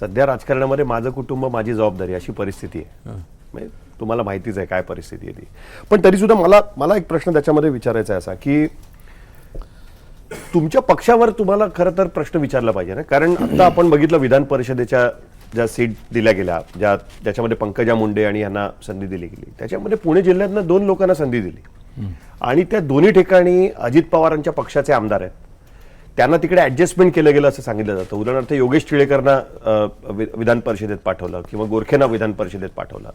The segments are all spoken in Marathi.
सध्या राजकारणामध्ये माझं कुटुंब माझी जबाबदारी अशी परिस्थिती आहे. म्हणजे तुम्हाला माहितीच आहे काय परिस्थिती आहे ती. पण तरी सुद्धा मला मला एक प्रश्न त्याच्यामध्ये विचारायचा आहे असा की तुमच्या पक्षावर तुम्हाला खरं तर प्रश्न विचारला पाहिजे ना? कारण आता आपण बघितलं विधान परिषदेच्या ज्या सीट दिल्या गेल्या ज्या ज्याच्यामध्ये पंकजा मुंडे आणि यांना संधी दिली गेली. त्याच्यामध्ये पुणे जिल्ह्यातनं दोन लोकांना संधी दिली. आणि त्या दोन्ही ठिकाणी अजित पवारांच्या पक्षाचे आमदार आहेत. त्यांना तिकडे ऍडजस्टमेंट केलं गेलं असं सांगितलं जातं. उदाहरणार्थ योगेश टिळेकरना विधान परिषदेत पाठवलं किंवा गोरखेना विधान परिषदेत पाठवलं.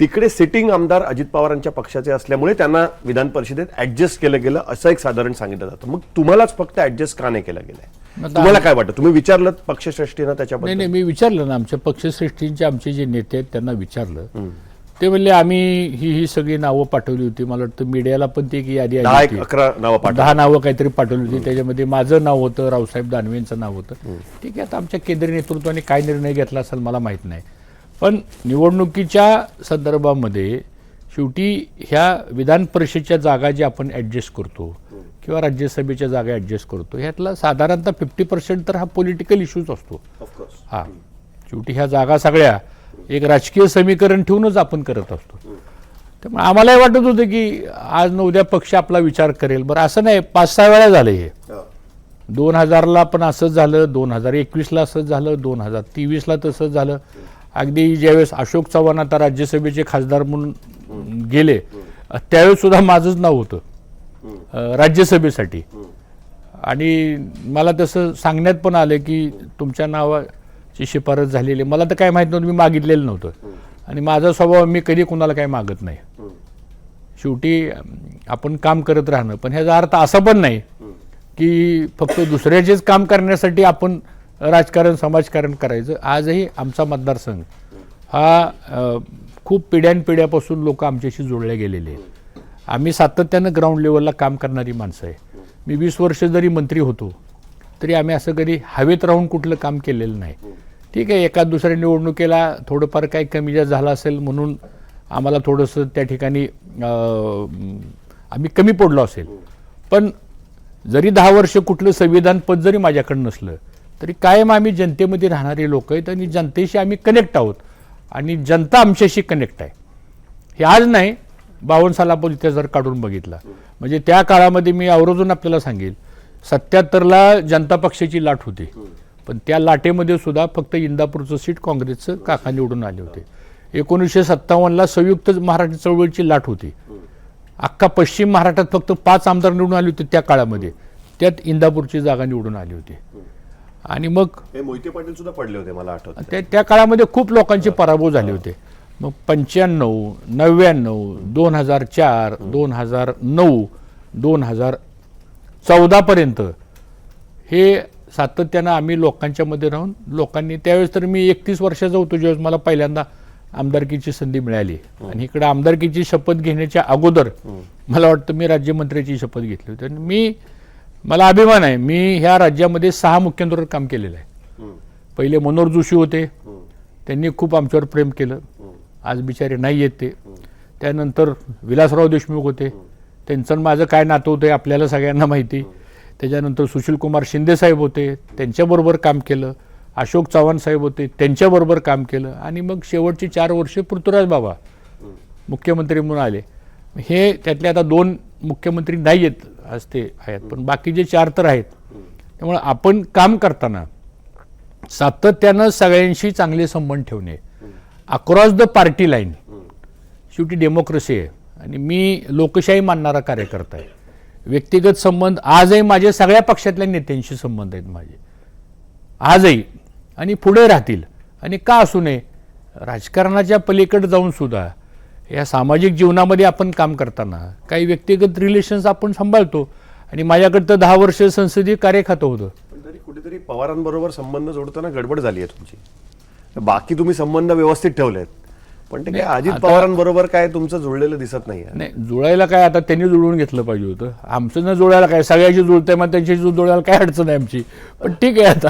तिकडे सिटिंग आमदार अजित पवारांच्या पक्षाचे असल्यामुळे त्यांना विधान परिषदेत ऍडजस्ट केलं गेलं असं एक साधारण सांगितलं जातं. मग तुम्हालाच फक्त ऍडजस्ट का नाही केलं गेलंय? आता- तुम्हाला काय वाटतं? तुम्ही विचारलं पक्षश्रेष्ठीनं त्याच्याबद्दल? नाही मी विचारलं ना आमच्या पक्षश्रेष्ठींचे आमचे जे नेते आहेत त्यांना विचारलं. ते म्हणले आम्ही ही ही सगळी नावं पाठवली होती. मला वाटतं मीडियाला पण ती एक यादी दहा आली एक होती. अकरा नावं पाठवा दहा नावं काहीतरी पाठवली होती. त्याच्यामध्ये माझं नाव होतं रावसाहेब दानवेंचं नाव होतं. ठीक आहे आता आमच्या केंद्रीय नेतृत्वाने काय निर्णय घेतला असेल मला माहीत नाही. पण निवडणुकीच्या संदर्भामध्ये शेवटी ह्या विधान परिषदच्या जागा ज्या आपण ॲडजस्ट करतो किंवा राज्यसभेच्या जागा ॲडजस्ट करतो ह्यातला साधारणतः फिफ्टी पर्सेंट तर हा पॉलिटिकल इश्यूज असतो. हा. शेवटी ह्या जागा सगळ्या एक राजकीय समीकरण ठेवूनच आपण करत असतो. त्यामुळे आम्हालाही वाटत होतं की आज न उद्या पक्ष आपला विचार करेल. बरं असं नाही पाच सहा वेळा झालं हे. दोन हजारला पण असंच झालं दोन हजार एकवीसला असंच झालं दोन हजार तेवीसला तसंच झालं. अगदी ज्यावेळेस अशोक चव्हाण आता राज्यसभेचे खासदार म्हणून गेले त्यावेळेस सुद्धा माझंच नाव होतं राज्यसभेसाठी. आणि मला तसं सांगण्यात पण आलं की तुमच्या नावाची शिफारस झालेली आहे. मला तर काय माहीत नव्हतं मी मागितलेलं नव्हतं. आणि माझा स्वभाव मी कधी कुणाला काही मागत नाही. शेवटी आपण काम करत राहणं. पण ह्याचा अर्थ असा पण नाही की फक्त दुसऱ्याचेच काम करण्यासाठी आपण राजकारण समाजकारण करायचं. आजही आमचा मतदारसंघ हा खूप पिढ्यानपिढ्यापासून लोक आमच्याशी जोडले गेलेले आहेत. आम्ही सातत्यानं ग्राउंड लेवलला काम करणारी माणसं आहे. मी वीस वर्ष जरी मंत्री होतो तरी आम्ही असं कधी हवेत राहून कुठलं काम केलेलं नाही. ठीक आहे एका दुसऱ्या निवडणुकीला थोडंफार काही कमी जास्त झालं असेल म्हणून आम्हाला थोडंसं त्या ठिकाणी आम्ही कमी पडलो असेल. पण जरी दहा वर्ष कुठलं संविधान पद जरी माझ्याकडे नसलं तरी कायम आम्ही जनतेमध्ये राहणारे लोक आहेत आणि जनतेशी आम्ही कनेक्ट आहोत. आणि जनता आमच्याशी कनेक्ट आहे. हे आज नाही बावन्न सालापूर इतिहास जर काढून बघितला. म्हणजे त्या काळामध्ये मी आवर्जून आपल्याला सांगेल सत्याहत्तरला जनता पक्षाची लाट होती. पण त्या लाटेमध्ये सुद्धा फक्त इंदापूरचं सीट काँग्रेसचं काका निवडून आले होते. एकोणीसशे सत्तावन्नला संयुक्त मराठी चळवळीची लाट होती. अख्खा पश्चिम महाराष्ट्रात फक्त पाच आमदार निवडून आले होते त्या काळामध्ये. त्यात इंदापूरची जागा निवडून आली होती. आणि मग मोहिते पाटील सुद्धा पडले होते मला आठवत. त्या त्या काळामध्ये खूप लोकांचे पराभव झाले होते. मग पंच्याण्णव नव्याण्णव दोन हजार चार दोन हजार नऊ दोन हजार चौदापर्यंत. हे सातत्यानं आम्ही लोकांच्या मध्ये राहून लोकांनी त्यावेळेस तर मी एकतीस वर्षाचा होतो ज्यावेळेस मला पहिल्यांदा आमदारकीची संधी मिळाली. आणि इकडे आमदारकीची शपथ घेण्याच्या अगोदर मला वाटतं मी राज्यमंत्र्याची शपथ घेतली होती. आणि मी मला अभिमान आहे मी ह्या राज्यामध्ये सहा मुख्यमंत्र्यांवर काम केलेलं आहे. पहिले मनोहर जोशी होते. त्यांनी खूप आमच्यावर प्रेम केलं. आज बिचारे नाही आहेत ते. त्यानंतर विलासराव देशमुख होते. त्यांचं आणि माझं काय नातं होतं आपल्याला सगळ्यांना माहिती. त्याच्यानंतर सुशील कुमार शिंदे साहेब होते त्यांच्याबरोबर काम केलं. अशोक चव्हाण साहेब होते त्यांच्याबरोबर काम केलं. आणि मग शेवटची चार वर्षे पृथ्वीराज बाबा मुख्यमंत्री म्हणून आले. हे त्यातले आता दोन मुख्यमंत्री नाही आहेत आज ते आहेत. पण बाकीचे चार तर आहेत. त्यामुळे आपण काम करताना सातत्यानं सगळ्यांशी चांगले संबंध ठेवणे. अक्रॉस द पार्टी लाईन शेवटी डेमोक्रेसी आहे. आणि मी लोकशाही मानणारा कार्यकर्ता आहे. व्यक्तिगत संबंध आजही माझे सगळ्या पक्षातल्या नेत्यांशी संबंध आहेत माझे. आजही. आणि पुढे राहतील. आणि का असू नये? राजकारणाच्या पलीकडे जाऊन सुद्धा या सामाजिक जीवनामध्ये आपण काम करताना काही व्यक्तिगत रिलेशन्स आपण सांभाळतो. आणि माझ्याकडे तर दहा वर्ष संसदीय कार्य खातं होतं तरी कुठेतरी पवारांबरोबर संबंध जोडताना गडबड झाली आहे तुमची. बाकी तुम्ही संबंध व्यवस्थित ठेवले आहेत पण ते काय अजित पवारांबरोबर काय तुमचं जुळलेलं दिसत नाही नाही जुळायला काय आता त्यांनी जुळवून घेतलं पाहिजे होतं. आमचं न जुळायला काय सगळ्याची जुळतंय मग त्यांच्याशी जुळायला काय अडचण आहे आमची? पण ठीक आहे आता.